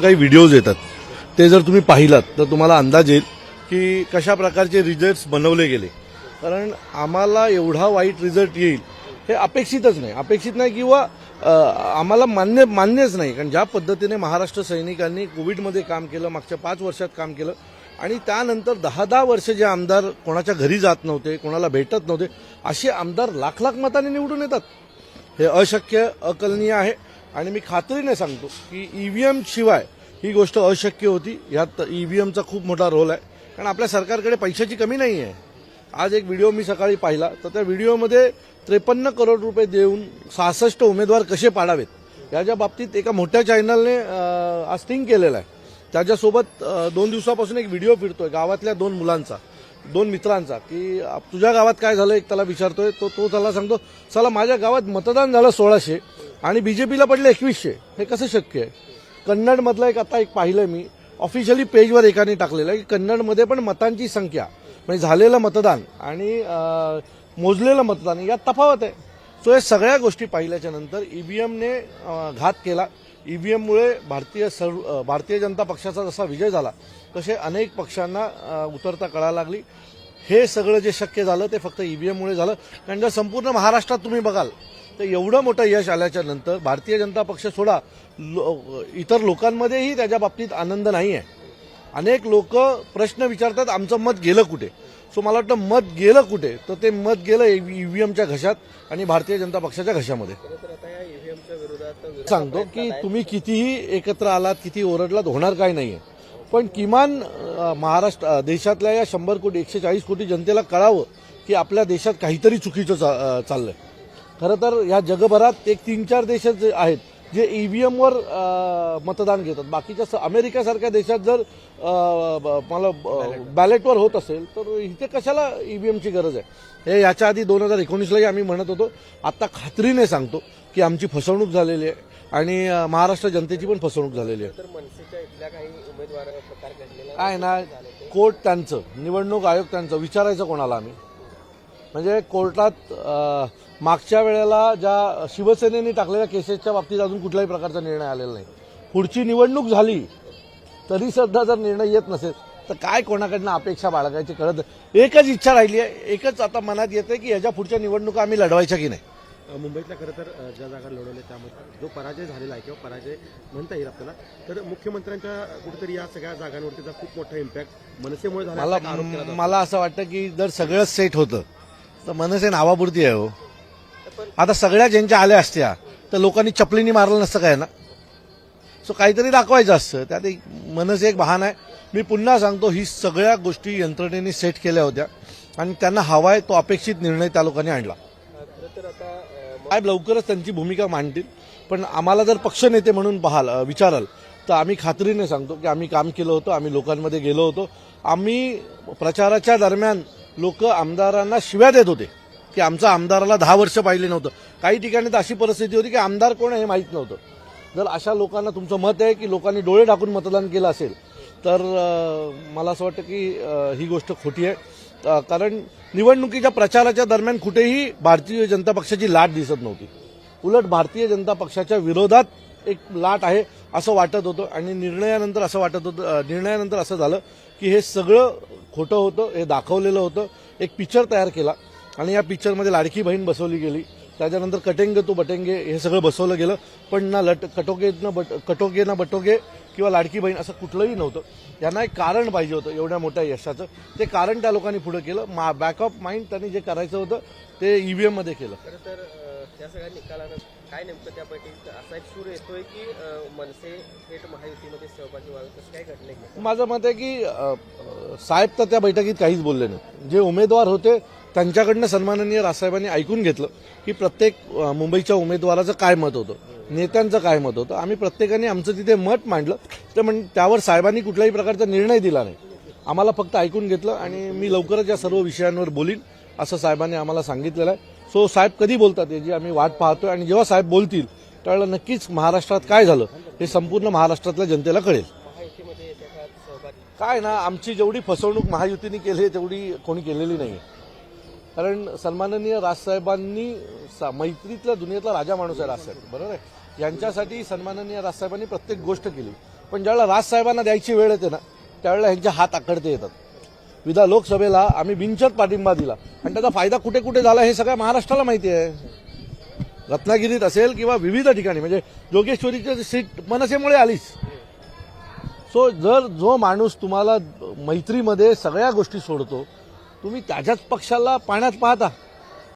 काही व्हिडिओज येतात. ते जर तुम्ही पाहिलात तर तुम्हाला अंदाज येईल की कशा प्रकारचे रिझल्ट्स बनवले गेले. कारण आम्हाला एवढा वाईट रिझल्ट येईल हे अपेक्षितच नाही. अपेक्षित नाही किंवा आम्हाला मान्य मान्यच नाही. कारण ज्या पद्धतीने महाराष्ट्र सैनिकांनी कोविडमध्ये काम केलं मागच्या पाच वर्षात काम केलं आणि त्यानंतर दहा दहा वर्ष जे आमदार कोणाच्या घरी जात नव्हते कोणाला भेटत नव्हते असे आमदार लाख लाख मताने निवडून येतात. हे अशक्य अकलनीय आहे. आणि मी खात्रीने सांगतो की ईव्हीएम शिवाय ही गोष्ट अशक्य होती. यात ईव्हीएमचा खूप मोठा रोल आहे. कारण आपल्या सरकारकडे पैशाची कमी नाही आहे. आज एक व्हिडिओ मी सकाळी पाहिला. तर त्या व्हिडिओमध्ये त्रेपन्न करोड रुपये देऊन सहासष्ट उमेदवार कसे पाडावेत? याच्या बाबतीत एका मोठ्या चॅनलने आज स्टिंग केलेला आहे. त्याच्यासोबत दोन दिवसापासून एक व्हिडिओ फिरतोय. गावातल्या दोन मुलांचा. दोन मित्रांचा की तुझ्या गावात काय झालं एक त्याला विचारतोय तो तो त्याला सांगतो चला माझ्या गावात मतदान झालं सोळाशे आणि बीजेपीला पडलं एकवीसशे. हे कसं शक्य आहे? कन्नडमधलं एक आता एक पाहिलं मी. ऑफिशियली पेजवर एकाने टाकलेलं आहे की कन्नडमध्ये पण मतांची संख्या म्हणजे झालेलं मतदान आणि मोजलेलं मतदान यात तफावत आहे. सो या सगळ्या गोष्टी पाहिल्याच्या नंतर ईव्हीएमने घात केला. ईव्हीएममुळे भारतीय सर्व भारतीय जनता पक्षाचा जसा विजय झाला तसे अनेक पक्षांना उतरता कळायला लागली. हे सगळं जे शक्य झालं ते फक्त ईव्हीएममुळे झालं. कारण जर संपूर्ण महाराष्ट्रात तुम्ही बघाल तर एवढं मोठं यश आल्याच्यानंतर भारतीय जनता पक्ष सोडा लो, इतर लोकांमध्येही त्याच्या बाबतीत आनंद नाही आहे अनेक लोक प्रश्न विचारतात आमचं मत गेलं कुठे? सो मला वाटतं मत गेलं कुठे तर ते मत गेलं ईव्हीएमच्या घशात आणि भारतीय जनता पक्षाच्या घशामध्ये. सांगतो की तुम्ही कितीही एकत्र आलात किती ओरडलात होणार काय नाहीये. पण किमान महाराष्ट्र देशातल्या या शंभर कोटी एकशे चाळीस कोटी जनतेला कळावं की आपल्या देशात काहीतरी चुकीचं चा- चाललंय. खरं तर या जगभरात एक तीन चार देश आहेत जे आहेत जे ईव्हीएमवर मतदान घेतात. बाकीच्या अमेरिकेसारख्या देशात जर मला बॅलेटवर होत असेल तर इथे कशाला ईव्हीएमची गरज आहे? हे याच्या आधी दोन हजार एकोणीसलाही आम्ही म्हणत होतो. आता खात्रीने सांगतो की आमची फसवणूक झालेली आहे आणि महाराष्ट्र जनतेची पण फसवणूक झालेली आहे. काय ना कोर्ट त्यांचं निवडणूक आयोग त्यांचं. विचारायचं कोणाला आम्ही? म्हणजे कोर्टात मागच्या वेळेला ज्या शिवसेनेने टाकलेल्या केसेसच्या बाबतीत अजून कुठल्याही प्रकारचा निर्णय आलेला नाही पुढची निवडणूक झाली तरी सुद्धा जर निर्णय येत नसेल तर काय कोणाकडनं अपेक्षा बाळगायची कळत. एकच इच्छा राहिली आहे एकच आता मनात येते की याच्या पुढच्या निवडणुका आम्ही लढवायच्या की नाही मुंबईतल्या खरं तर ज्या जागा लढवल्या त्यामध्ये जो पराजय झालेला आहे किंवा पराजय म्हणता येईल आपल्याला तर मुख्यमंत्र्यांच्या कुठेतरी या सगळ्या जागांवरतीचा खूप मोठा इम्पॅक्ट मनसेमुळे झाला मला असा. मला वाटतं की जर सगळंच सेट होतं तर मनसे नावापुरती आहे हो. आता सगळ्या ज्यांच्या आल्या असत्या तर लोकांनी चपलीनी मारलं नसतं काय ना? सो काहीतरी दाखवायचं असतं. त्यात एक मनसे एक बहाणा आहे. मी पुन्हा सांगतो ही सगळ्या गोष्टी यंत्रणेने सेट केल्या होत्या. आणि त्यांना हवाय तो अपेक्षित निर्णय त्या लोकांनी आणला. तर आता साहेब लवकरच त्यांची भूमिका मांडतील. पण आम्हाला जर पक्षनेते म्हणून पाहाल विचाराल तर आम्ही खात्रीने सांगतो की आम्ही काम केलं होतं आम्ही लोकांमध्ये गेलो होतो. आम्ही प्रचाराच्या दरम्यान लोक आमदारांना शिव्या देत होते की आमचा आमदाराला दहा वर्ष पाहिले नव्हतं. काही ठिकाणी तर अशी परिस्थिती होती की आमदार कोण आहे हे माहीत नव्हतं. जर अशा लोकांना तुमचं मत आहे की लोकांनी डोळे टाकून मतदान केलं असेल तर मला असं वाटतं की ही गोष्ट खोटी आहे. कारण निवडणुकीच्या प्रचाराच्या दरम्यान कुठेही भारतीय जनता पक्षाची लाट दिसत नव्हती. उलट भारतीय जनता पक्षाच्या विरोधात एक लाट आहे असं वाटत होतं आणि निर्णयानंतर असं वाटत होतं निर्णयानंतर असं झालं की हे सगळं खोटं होतं हे दाखवलेलं होतं. एक पिक्चर तयार केला आणि या पिक्चरमध्ये लाडकी बहीण बसवली गेली. त्याच्यानंतर कटेंगे तू बटेंगे हे सगळं बसवलं गेलं. पण ना लट कटोगे न बट कटोगे ना बटोगे किंवा लाडकी बहीण असं कुठलंही नव्हतं. यांना एक कारण पाहिजे होतं एवढ्या मोठ्या यशाचं. ते कारण त्या लोकांनी पुढं केलं. मा बॅक ऑफ माइंड त्यांनी जे करायचं होतं ते ईव्हीएम एममध्ये केलं. त्या सगळ्या निकालानं काय नेमकं त्या बैठकीत असा एक सूर येतोय की मनसे थेट महायुतीमध्ये सहभागी व्हावे तसं काय घडलं माझं मत आहे की साहेब तर त्या बैठकीत काहीच बोलले नाही जे उमेदवार होते त्यांच्याकडनं सन्माननीय रासाहेबांनी ऐकून घेतलं की प्रत्येक मुंबईच्या उमेदवाराचं काय मत होतं नेत्यांचं काय मत होतं. आम्ही प्रत्येकाने आमचं तिथे मत मांडलं तर म्हण त्यावर साहेबांनी कुठल्याही प्रकारचा निर्णय दिला नाही. आम्हाला फक्त ऐकून घेतलं आणि मी लवकरच या सर्व विषयांवर बोलीन असं साहेबांनी आम्हाला सांगितलेलं आहे. सो साहेब कधी बोलतात याची आम्ही वाट पाहतोय आणि जेव्हा साहेब बोलतील त्यावेळेला नक्कीच महाराष्ट्रात काय झालं हे संपूर्ण महाराष्ट्रातल्या जनतेला कळेल. काय ना आमची जेवढी फसवणूक महायुतीने केली आहे तेवढी कोणी केलेली नाही कारण सन्माननीय राजसाहेबांनी सा- मैत्रीतल्या दुनियेतला राजा माणूस आहे राजसाहेब बरोबर आहे? यांच्यासाठी सन्माननीय राजसाहेबांनी प्रत्येक गोष्ट केली. पण ज्यावेळेला राजसाहेबांना द्यायची वेळ येते ना त्यावेळेला ह्यांचे हात आकडते येतात. विधा लोकसभेला आम्ही बिनचत पाठिंबा दिला. आणि त्याचा फायदा कुठे कुठे झाला हे सगळ्या महाराष्ट्राला माहिती आहे. रत्नागिरीत असेल किंवा विविध ठिकाणी म्हणजे जोगेश्वरीची सीट मनसेमुळे आलीच. सो जर जो माणूस तुम्हाला मैत्रीमध्ये सगळ्या गोष्टी सोडतो तुम्ही त्याच्याच पक्षाला पाण्यात पाहता.